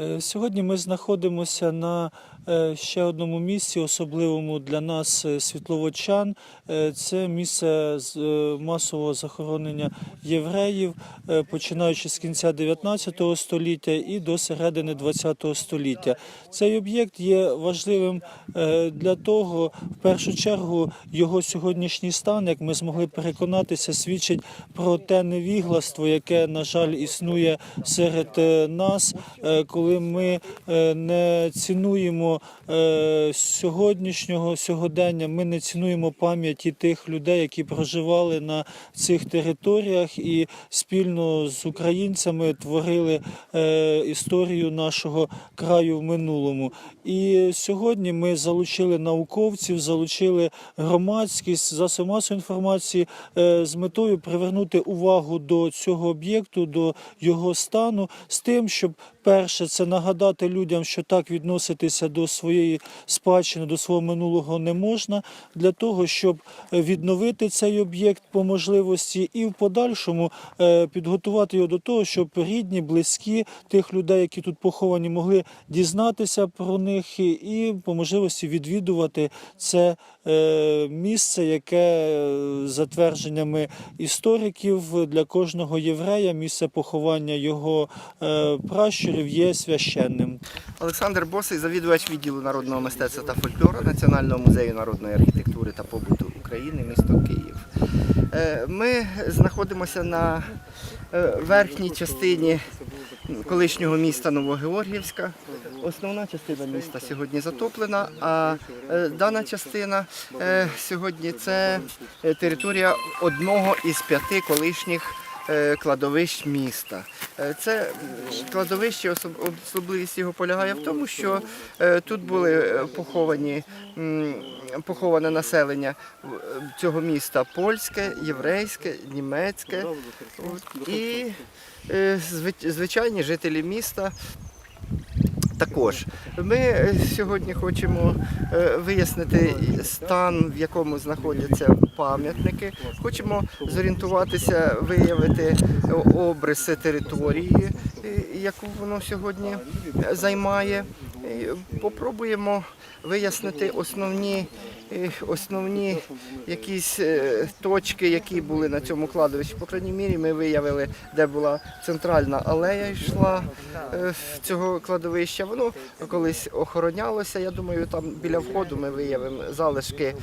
Е, Сьогодні ми знаходимося на е, ще одному місці, особливому для нас е, світловодчан. Е, Це місце масового захоронення євреїв, починаючи з кінця 19 століття і до середини 20 століття. Цей об'єкт є важливим для того, в першу чергу, його сьогоднішній стан, як ми змогли переконатися, свідчить про те невігластво, яке, на жаль, існує серед нас, е, коли ми е, не цінуємо е, сьогоднішнього сьогодення, ми не цінуємо пам'яті тих людей, які проживали на цих територіях і спільно з українцями творили е, історію нашого краю в минулому. І сьогодні ми залучили науковців, залучили громадськість, засоби масової інформації е, з метою привернути увагу до цього об'єкту, до його стану, з тим, щоб перше це нагадати людям, що так відноситися до своєї спадщини, до свого минулого не можна, для того, щоб відновити цей об'єкт по можливості, і в подальшому е, підготувати його до того, щоб рідні, близькі тих людей, які тут поховані, могли дізнатися про них і, і по можливості відвідувати це е, місце, яке е, за твердженнями істориків для кожного єврея місце поховання його е, пращурів є священним. Олександр Босий, завідувач відділу народного мистецтва та фольклору Національного музею народної архітектури та побуту України, місто Київ. Ми знаходимося на верхній частині колишнього міста Новогеоргіївська. Основна частина міста сьогодні затоплена, а е, дана частина е, сьогодні це е, територія одного із п'яти колишніх е, кладовищ міста. Е, Це кладовище, особ- особливість його полягає в тому, що е, тут були е, поховані поховане населення е, цього міста польське, єврейське, німецьке і е, звичайні жителі міста. Також ми е, сьогодні хочемо е, вияснити стан, в якому знаходяться пам'ятники. Хочемо зорієнтуватися, виявити е, обриси території, яку воно сьогодні займає. Попробуємо вияснити основні, е, основні якісь е, точки, які були на цьому кладовищі. По крайній мірі, ми виявили, де була центральна алея йшла е, цього кладовища. Воно колись охоронялося. Я думаю, там біля входу ми виявимо залишки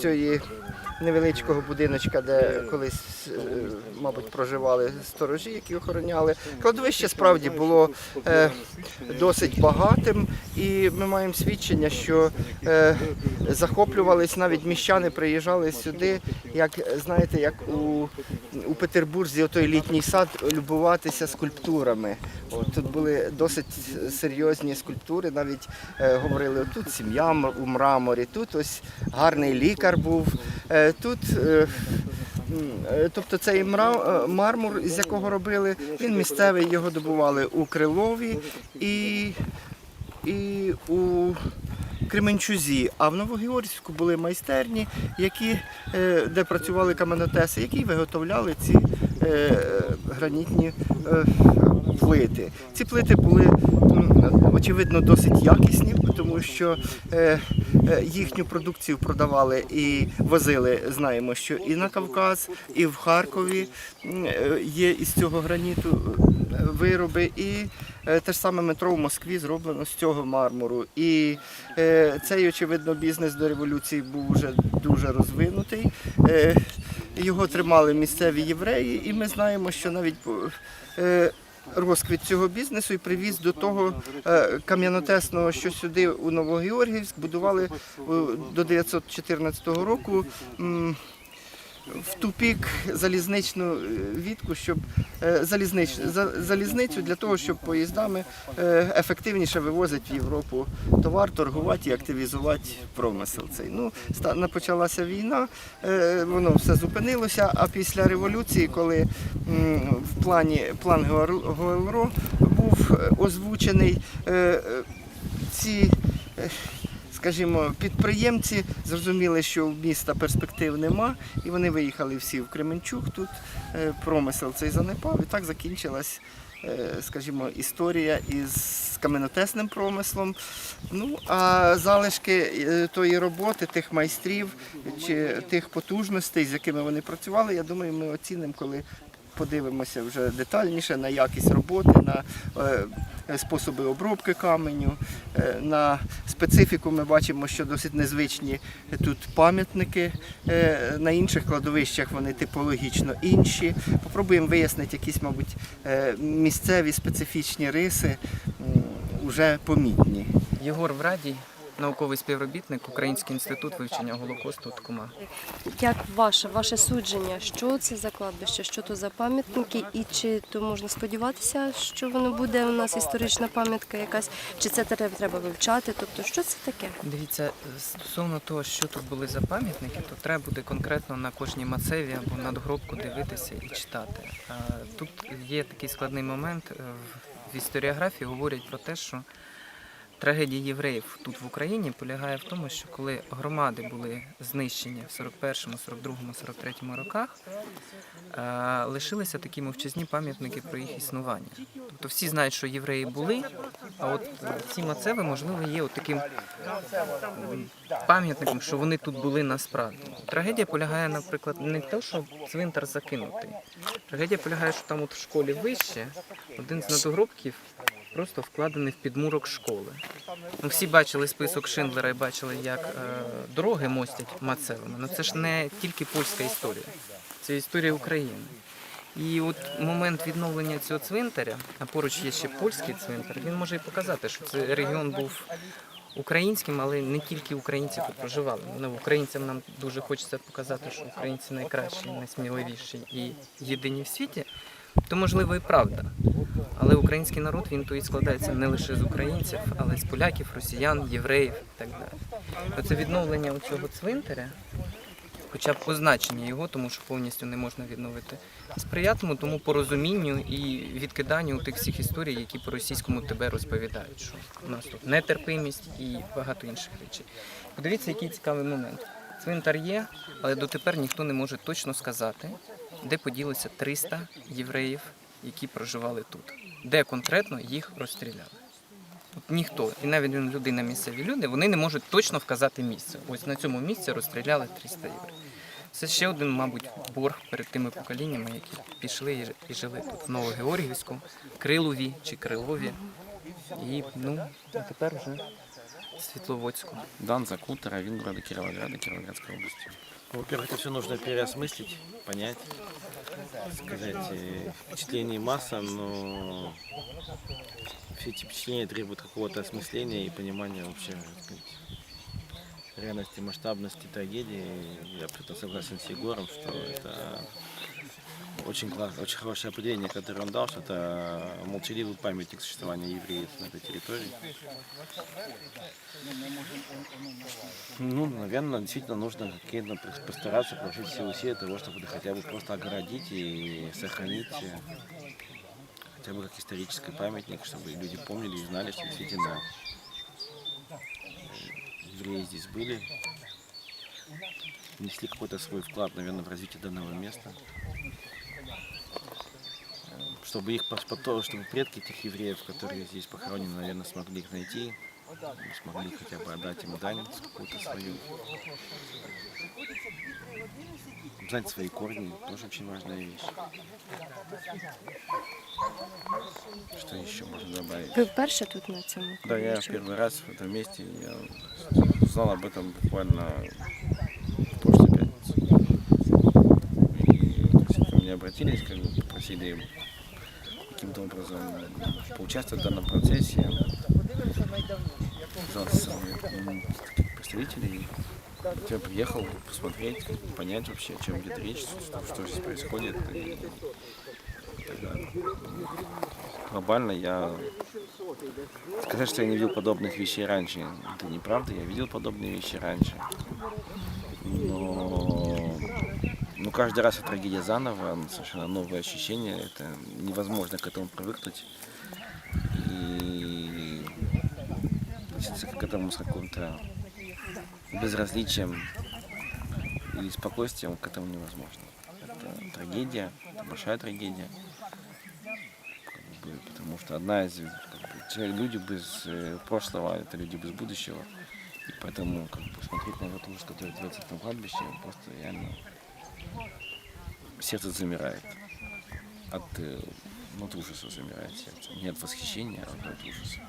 цієї невеличкого будиночка, де колись, мабуть, проживали сторожі, які охороняли. Кладовище справді було е, досить багатим, і ми маємо свідчення, що е, захоплювались навіть міщани, приїжджали сюди, як знаєте, як у, у Петербурзі, отой літній сад, любуватися скульптурами. От, тут були досить серйозні скульптури, навіть е, говорили, тут сім'я у мраморі, тут ось гарний лікар був. Е, тут е, Тобто цей е, мармур, з якого робили, він місцевий, його добували у Крилові і, і у Кременчузі. А в Новогеоргівську були майстерні, які, е, де працювали каменотеси, які виготовляли ці е, гранітні е, плити. Ці плити були очевидно досить якісні, тому що е, е, їхню продукцію продавали і возили, знаємо, що і на Кавказ, і в Харкові е, є із цього граніту е, вироби, і е, те ж саме метро в Москві зроблено з цього мармуру. І е, цей, очевидно, бізнес до революції був вже дуже розвинутий. Е, Його тримали місцеві євреї, і ми знаємо, що навіть е, розквіт цього бізнесу і привіз до того е, кам'янотесного, що сюди у Новогеоргіївськ будували е, до 914 року. В тупік залізничну е, вітку, щоб е, залізнич, за- залізницю для того, щоб поїздами е, ефективніше вивозити в Європу товар, торгувати і активізувати промисел цей. Ну, почалася війна, воно все зупинилося. А після революції, коли в плані план Гуар- був озвучений, ці. Скажімо, підприємці зрозуміли, що в міста перспектив нема, і вони виїхали всі в Кременчук. Тут е, промисел цей занепав, і так закінчилась е, скажімо, історія із каменотесним промислом. Ну а залишки е, тої роботи, тих майстрів чи тих потужностей, з якими вони працювали, я думаю, ми оцінимо, коли подивимося вже детальніше на якість роботи, на е, способи обробки каменю, е, на специфіку ми бачимо, що досить незвичні тут пам'ятники. е, На інших кладовищах вони типологічно інші. Попробуємо вияснити якісь, мабуть, місцеві специфічні риси, м, уже помітні. Єгор Врадій, науковий співробітник, Український інститут вивчення Голокосту Ткума. Як ваше, ваше судження, що це за кладбище, що то за пам'ятники, і чи то можна сподіватися, що воно буде у нас історична пам'ятка якась, чи це треба, треба вивчати? Тобто, що це таке? Дивіться, стосовно того, що тут були за пам'ятники, то треба буде конкретно на кожній мацеві або надгробку дивитися і читати. Тут є такий складний момент. е, В історіографії говорять про те, що трагедія євреїв тут в Україні полягає в тому, що коли громади були знищені в 41-му, 42-му, 43-му роках, е, лишилися такі мовчазні пам'ятники про їх існування. Тобто всі знають, що євреї були, а от е, ці мацеви, можливо, є от таким пам'ятником, що вони тут були насправді. Трагедія полягає, наприклад, не те, що цвинтар закинутий. Трагедія полягає, що там от в школі вище один з надгробків просто вкладений в підмурок школи. Ну, всі бачили список Шиндлера і бачили, як е, дороги мостять мацевими. Ну це ж не тільки польська історія, це історія України. І от момент відновлення цього цвинтаря, а поруч є ще польський цвинтар, він може і показати, що цей регіон був українським, але не тільки українці тут проживали. Ну, українцям нам дуже хочеться показати, що українці найкращі, найсміливіші і єдині в світі. То можливо і правда. Але український народ він і складається не лише з українців, але й з поляків, росіян, євреїв і так далі. Оце відновлення цього цвинтаря, хоча б позначення його, тому що повністю не можна відновити, сприятиме тому порозумінню і відкиданню тих всіх історій, які по російському тебе розповідають, що у нас тут нетерпимість і багато інших речей. Подивіться, який цікавий момент. Цвинтар є, але дотепер ніхто не може точно сказати, де поділося 300 євреїв, які проживали тут, де конкретно їх розстріляли. От ніхто, і навіть людина, місцеві люди, вони не можуть точно вказати місце. Ось на цьому місці розстріляли 300 євреїв. Це ще один, мабуть, борг перед тими поколіннями, які пішли і жили тут в Новогеоргівську, Крилові чи Крилові. І ну, а тепер вже Світловодську. Дан Закутера, Винграда, Кировограда, Кировоградской области. Во-первых, это все нужно переосмыслить, понять, сказать, э, впечатлений масса, но все эти впечатления требуют какого-то осмысления и понимания вообще, сказать, реальности, масштабности трагедии. Я абсолютно согласен с Егором, что это очень класс, очень хорошее определение, которое он дал, что это молчаливый памятник существования евреев на этой территории. Ну, наверное, действительно нужно какие-то пос- постараться приложить все усилия того, чтобы хотя бы просто огородить и сохранить э, хотя бы как исторический памятник, чтобы люди помнили и знали, что действительно э, евреи здесь были, внесли какой-то свой вклад, наверное, в развитие данного места. Чтобы их потом, чтобы предки этих евреев, которые здесь похоронены, наверное, смогли их найти, смогли хотя бы отдать им дань какую-то свою. Знать свои корни тоже очень важная вещь. Что еще можно добавить? Ви вперше тут на цьому? Да, я кладбищі? первый раз в этом месте. Я узнал об этом буквально в прошлую пятницу. И ко мне обратились, как бы попросили каким-то образом поучаствовать в данном процессе. Из таких представителей. Я приехал посмотреть, понять вообще, о чем идет речь, что, здесь происходит. И, так далее. Глобально я Сказать, что я не видел подобных вещей раньше, это неправда. Я видел подобные вещи раньше. Но ну, каждый раз это трагедия заново, совершенно новые ощущения, это невозможно к этому привыкнуть. И к этому с каким-то безразличием и спокойствием к этому невозможно. Это трагедия, это большая трагедия. Как бы, потому что одна из как бы, люди без э, прошлого, это люди без будущего. И поэтому как бы, смотреть на то, что творится на кладбище, просто реально сердце замирает. От, э, ну, от ужаса замирает сердце. Не от восхищения, а от ужаса.